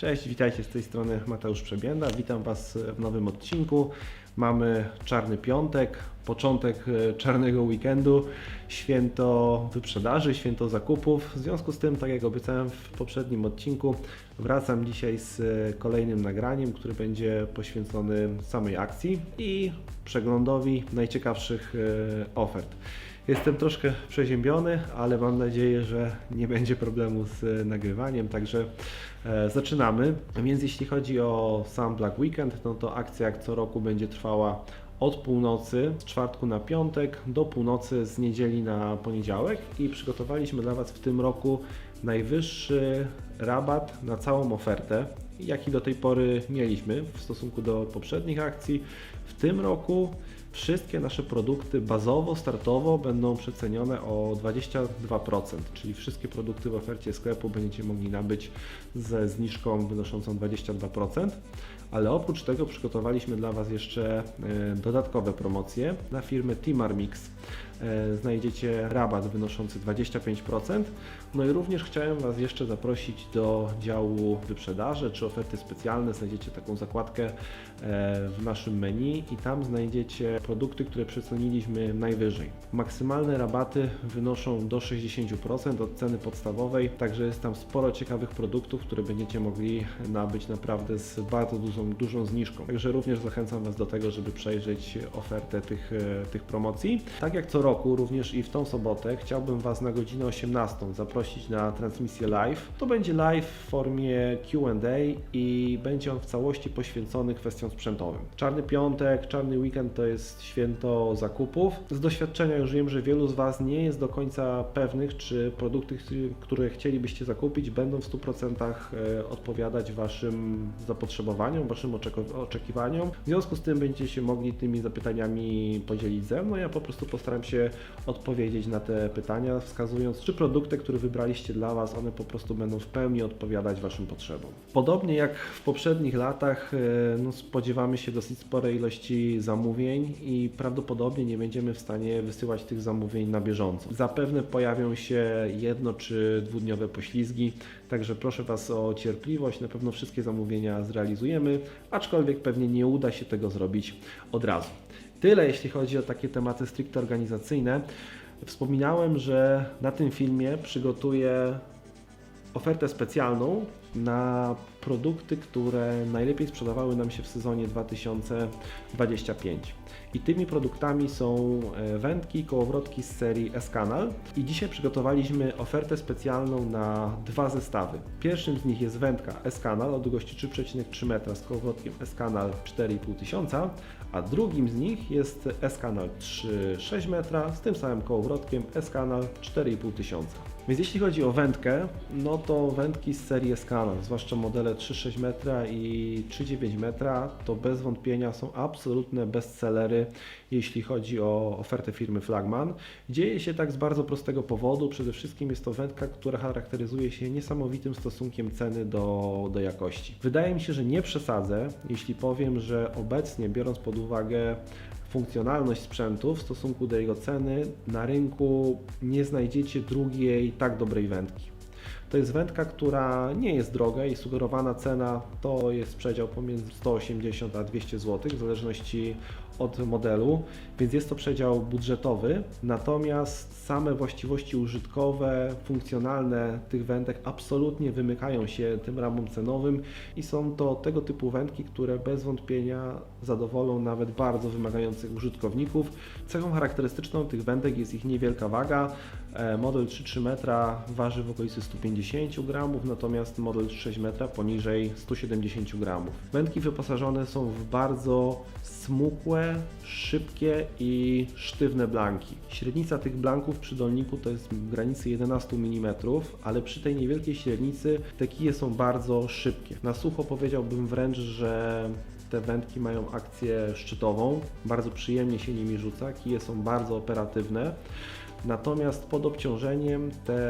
Cześć, witajcie z tej strony Mateusz Przebienda. Witam Was w nowym odcinku. Mamy czarny piątek, początek e, czarnego weekendu, święto wyprzedaży, święto zakupów. W związku z tym, tak jak obiecałem w poprzednim odcinku, wracam dzisiaj z e, kolejnym nagraniem, który będzie poświęcony samej akcji i przeglądowi najciekawszych e, ofert. Jestem troszkę przeziębiony, ale mam nadzieję, że nie będzie problemu z e, nagrywaniem, także e, zaczynamy. Więc jeśli chodzi o sam Black Weekend, no to akcja jak co roku będzie trwała od północy z czwartku na piątek do północy z niedzieli na poniedziałek i przygotowaliśmy dla Was w tym roku najwyższy rabat na całą ofertę, jaki do tej pory mieliśmy w stosunku do poprzednich akcji. W tym roku wszystkie nasze produkty bazowo, startowo będą przecenione o 22%, czyli wszystkie produkty w ofercie sklepu będziecie mogli nabyć ze zniżką wynoszącą 22%, ale oprócz tego przygotowaliśmy dla Was jeszcze e, dodatkowe promocje na firmę Timarmix. E, Znajdziecie rabat wynoszący 25%. No i również chciałem Was jeszcze zaprosić do działu wyprzedaży czy oferty specjalne. Znajdziecie taką zakładkę e, w naszym menu i tam znajdziecie produkty, które przeceniliśmy najwyżej. Maksymalne rabaty wynoszą do 60% od ceny podstawowej, także jest tam sporo ciekawych produktów, które będziecie mogli nabyć naprawdę z bardzo dużą, dużą zniżką. Także również zachęcam Was do tego, żeby przejrzeć ofertę tych, e, tych promocji. Tak jak co roku, również i w tą sobotę chciałbym Was na godzinę 18 zaprosić na transmisję live. To będzie live w formie Q&A i będzie on w całości poświęcony kwestiom sprzętowym. Czarny piątek, czarny weekend to jest święto zakupów. Z doświadczenia już wiem, że wielu z Was nie jest do końca pewnych, czy produkty, które chcielibyście zakupić, będą w 100% e, odpowiadać Waszym zapotrzebowaniom, Waszym oczekiwaniom. W związku z tym będziecie się mogli tymi zapytaniami podzielić ze mną. Ja po prostu postaram się odpowiedzieć na te pytania, wskazując, czy produkty, które wybraliście dla Was, one po prostu będą w pełni odpowiadać Waszym potrzebom. Podobnie jak w poprzednich latach, e, no, spodziewamy się dosyć sporej ilości zamówień i prawdopodobnie nie będziemy w stanie wysyłać tych zamówień na bieżąco. Zapewne pojawią się jedno czy dwudniowe poślizgi, także proszę Was o cierpliwość. Na pewno wszystkie zamówienia zrealizujemy, aczkolwiek pewnie nie uda się tego zrobić od razu. Tyle jeśli chodzi o takie tematy stricte organizacyjne. Wspominałem, że na tym filmie przygotuję ofertę specjalną na produkty, które najlepiej sprzedawały nam się w sezonie 2025. I tymi produktami są e, wędki, kołowrotki z serii S-Canal. I dzisiaj przygotowaliśmy ofertę specjalną na dwa zestawy. Pierwszym z nich jest wędka S-Canal o długości 3,3 metra z kołowrotkiem S-Canal 4,5 tysiąca, a drugim z nich jest S-Canal 3,6 metra z tym samym kołowrotkiem S-Canal 4,5 tysiąca. Więc jeśli chodzi o wędkę, no to wędki z serii S-Canal, zwłaszcza modele 3,6 metra i 3,9 metra, to bez wątpienia są absolutne bestsellery, jeśli chodzi o ofertę firmy Flagman. Dzieje się tak z bardzo prostego powodu. Przede wszystkim jest to wędka, która charakteryzuje się niesamowitym stosunkiem ceny do, do jakości. Wydaje mi się, że nie przesadzę, jeśli powiem, że obecnie, biorąc pod uwagę funkcjonalność sprzętu w stosunku do jego ceny, na rynku nie znajdziecie drugiej tak dobrej wędki. To jest wędka, która nie jest droga i sugerowana cena to jest przedział pomiędzy 180 a 200 zł, w zależności od modelu, więc jest to przedział budżetowy. Natomiast same właściwości użytkowe, funkcjonalne tych wędek absolutnie wymykają się tym ramom cenowym i są to tego typu wędki, które bez wątpienia zadowolą nawet bardzo wymagających użytkowników. Cechą charakterystyczną tych wędek jest ich niewielka waga. E, Model 3,3 metra waży w okolicy 150 gramów, natomiast model 3,6 metra poniżej 170 gramów. Wędki wyposażone są w bardzo smukłe, szybkie i sztywne blanki. Średnica tych blanków przy dolniku to jest granicy 11 mm, ale przy tej niewielkiej średnicy te kije są bardzo szybkie. Na sucho powiedziałbym wręcz, że te wędki mają akcję szczytową, bardzo przyjemnie się nimi rzuca, kije są bardzo operatywne. Natomiast pod obciążeniem te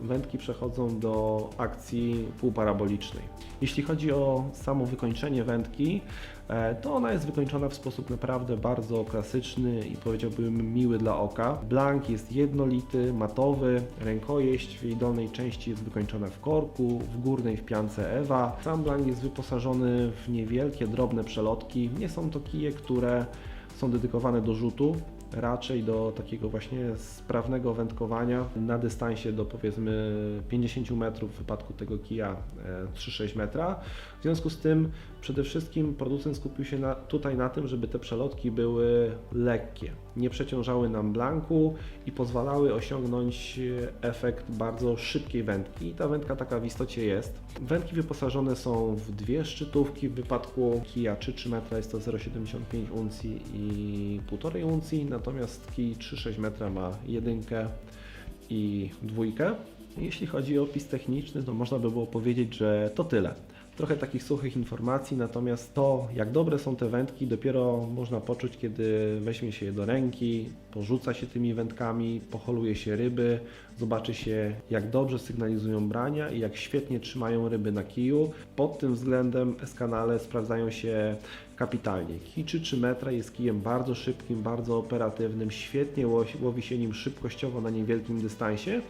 wędki przechodzą do akcji półparabolicznej. Jeśli chodzi o samo wykończenie wędki, e, to ona jest wykończona w sposób naprawdę bardzo klasyczny i powiedziałbym miły dla oka. Blank jest jednolity, matowy, rękojeść w jej dolnej części jest wykończona w korku, w górnej w piance Ewa. Sam blank jest wyposażony w niewielkie, drobne przelotki. Nie są to kije, które są dedykowane do rzutu, raczej do takiego właśnie sprawnego wędkowania na dystansie do powiedzmy 50 metrów w wypadku tego kija e, 3-6 metra. W związku z tym przede wszystkim producent skupił się na, tutaj na tym, żeby te przelotki były lekkie, nie przeciążały nam blanku i pozwalały osiągnąć e, efekt bardzo szybkiej wędki. I ta wędka taka w istocie jest. Wędki wyposażone są w dwie szczytówki, w wypadku kija 3-3 metra jest to 0,75 uncji i 1,5 uncji, natomiast kij 3-6 metra ma jedynkę i dwójkę. Jeśli chodzi o opis techniczny, to można by było powiedzieć, że to tyle. Trochę takich suchych informacji, natomiast to, jak dobre są te wędki, dopiero można poczuć, kiedy weźmie się je do ręki, porzuca się tymi wędkami, poholuje się ryby, zobaczy się, jak dobrze sygnalizują brania i jak świetnie trzymają ryby na kiju. Pod tym względem Escanale sprawdzają się kapitalnie. Kij 3 metra jest kijem bardzo szybkim, bardzo operatywnym, świetnie łowi- łowi się nim szybkościowo na niewielkim dystansie,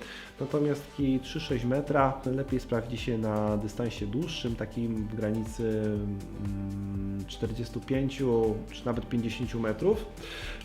natomiast kij 3-6 metra lepiej sprawdzi się na dystansie dłuższym, takim w granicy mm, 45 czy nawet 50 metrów.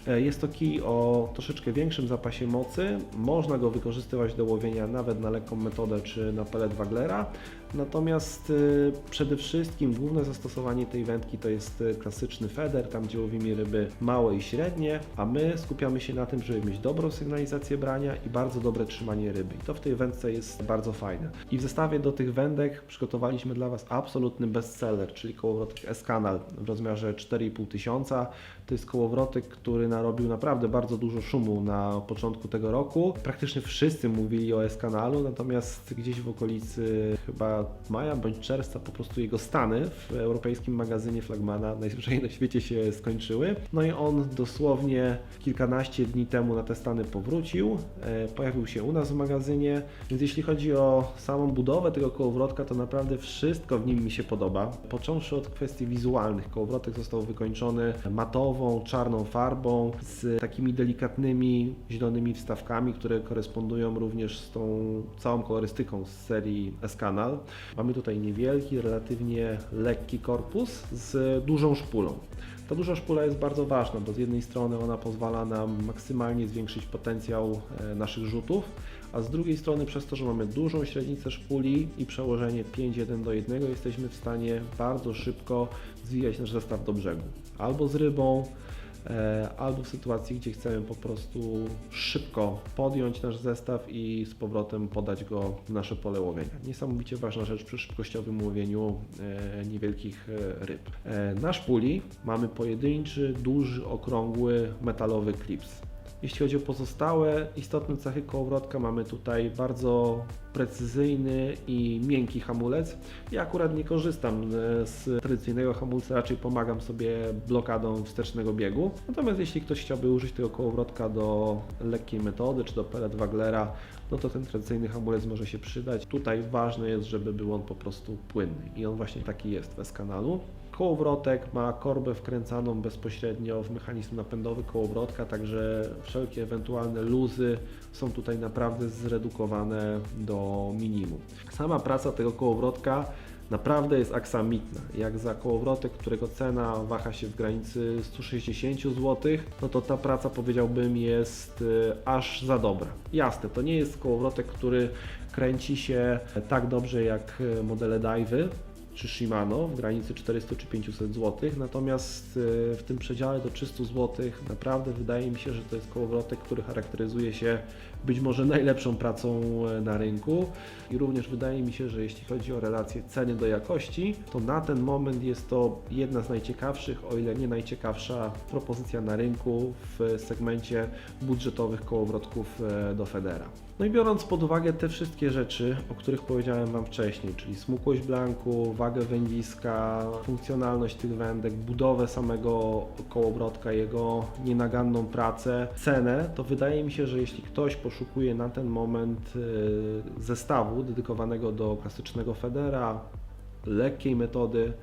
E, Jest to kij o troszeczkę większym zapasie mocy, można go wykorzystywać do łowienia nawet na lekką metodę czy na pelet Waglera, Natomiast y, przede wszystkim główne zastosowanie tej wędki to jest y, klasyczny feder, tam gdzie łowimy ryby małe i średnie, a my skupiamy się na tym, żeby mieć dobrą sygnalizację brania i bardzo dobre trzymanie ryby. I to w tej wędce jest bardzo fajne. I w zestawie do tych wędek przygotowaliśmy dla Was absolutny bestseller, czyli kołowrotek S-Canal w rozmiarze 4,5 tysiąca. To jest kołowrotek, który narobił naprawdę bardzo dużo szumu na początku tego roku. Praktycznie wszyscy mówili o S-Kanalu, natomiast gdzieś w okolicy chyba maja bądź czerwca po prostu jego stany w europejskim magazynie Flagmana najzwyczajniej na świecie się skończyły. No i on dosłownie kilkanaście dni temu na te stany powrócił, e, pojawił się u nas w magazynie, więc jeśli chodzi o samą budowę tego kołowrotka, to naprawdę wszystko w nim mi się podoba. Począwszy od kwestii wizualnych, kołowrotek został wykończony matową, czarną farbą z takimi delikatnymi zielonymi wstawkami, które korespondują również z tą całą kolorystyką z serii S-Canal. Mamy tutaj niewielki, relatywnie lekki korpus z dużą szpulą. Ta duża szpula jest bardzo ważna, bo z jednej strony ona pozwala nam maksymalnie zwiększyć potencjał e, naszych rzutów, a z drugiej strony przez to, że mamy dużą średnicę szpuli i przełożenie 5:1 do 1, jesteśmy w stanie bardzo szybko zwijać nasz zestaw do brzegu. Albo z rybą, albo w sytuacji, gdzie chcemy po prostu szybko podjąć nasz zestaw i z powrotem podać go w nasze pole łowienia. Niesamowicie ważna rzecz przy szybkościowym łowieniu e, niewielkich e, ryb. E, na szpuli mamy pojedynczy, duży, okrągły metalowy klips. Jeśli chodzi o pozostałe istotne cechy kołowrotka, mamy tutaj bardzo precyzyjny i miękki hamulec. Ja akurat nie korzystam e, z tradycyjnego hamulca, raczej pomagam sobie blokadą wstecznego biegu. Natomiast jeśli ktoś chciałby użyć tego kołowrotka do lekkiej metody, czy do pelet Waglera, no to ten tradycyjny hamulec może się przydać. Tutaj ważne jest, żeby był on po prostu płynny i on właśnie taki jest bez kanalu. Kołowrotek ma korbę wkręcaną bezpośrednio w mechanizm napędowy kołowrotka, także wszelkie ewentualne luzy są tutaj naprawdę zredukowane do minimum. Sama praca tego kołowrotka naprawdę jest aksamitna. Jak za kołowrotek, którego cena waha się w granicy 160 zł, no to ta praca powiedziałbym jest y, aż za dobra. Jasne, to nie jest kołowrotek, który kręci się tak dobrze jak modele Divey, czy Shimano w granicy 400 czy 500 zł, natomiast y, w tym przedziale do 300 zł naprawdę wydaje mi się, że to jest kołowrotek, który charakteryzuje się być może najlepszą pracą e, na rynku i również wydaje mi się, że jeśli chodzi o relację ceny do jakości, to na ten moment jest to jedna z najciekawszych, o ile nie najciekawsza propozycja na rynku w segmencie budżetowych kołowrotków e, do Federa. No i biorąc pod uwagę te wszystkie rzeczy, o których powiedziałem Wam wcześniej, czyli smukłość blanku, wagę wędziska, funkcjonalność tych wędek, budowę samego kołowrotka, jego nienaganną pracę, cenę, to wydaje mi się, że jeśli ktoś poszukuje na ten moment y, zestawu dedykowanego do klasycznego Federa, lekkiej metody,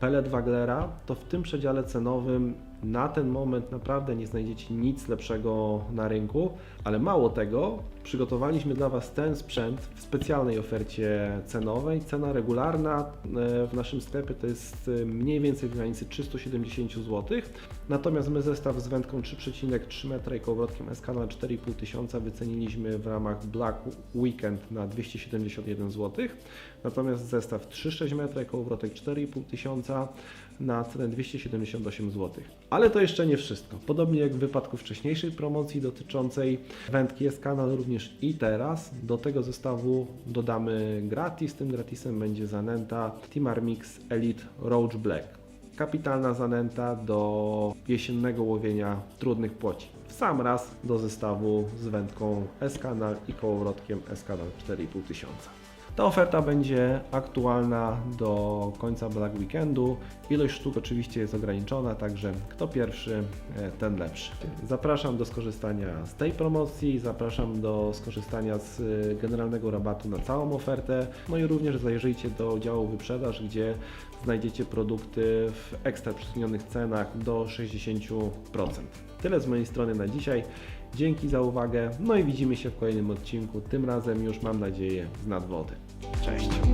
pellet Waglera, to w tym przedziale cenowym na ten moment naprawdę nie znajdziecie nic lepszego na rynku, ale mało tego, przygotowaliśmy dla Was ten sprzęt w specjalnej ofercie cenowej. Cena regularna e, w naszym sklepie to jest e, mniej więcej w granicy 370 zł, natomiast my zestaw z wędką 3,3 m i kołowrotkiem SK na 4,5 tysiąca wyceniliśmy w ramach Black Weekend na 271 zł, natomiast zestaw 3,6 m i kołowrotek 4,5 tysiąca na cenę 278 zł. Ale to jeszcze nie wszystko. Podobnie jak w wypadku wcześniejszej promocji dotyczącej wędki S-Kanal, również i teraz do tego zestawu dodamy gratis. Tym gratisem będzie zanęta Timar Mix Elite Roach Black. Kapitalna zanęta do jesiennego łowienia trudnych płoci. W sam raz do zestawu z wędką S-Kanal i kołowrotkiem S-Kanal 4,5 tysiąca. Ta oferta będzie aktualna do końca Black Weekendu. Ilość sztuk oczywiście jest ograniczona, także kto pierwszy, e, ten lepszy. Zapraszam do skorzystania z tej promocji, zapraszam do skorzystania z e, generalnego rabatu na całą ofertę, no i również zajrzyjcie do działu wyprzedaż, gdzie znajdziecie produkty w ekstra przytnionych cenach do 60%. Tyle z mojej strony na dzisiaj. Dzięki za uwagę, no i widzimy się w kolejnym odcinku, tym razem już mam nadzieję z nadwody. Cześć.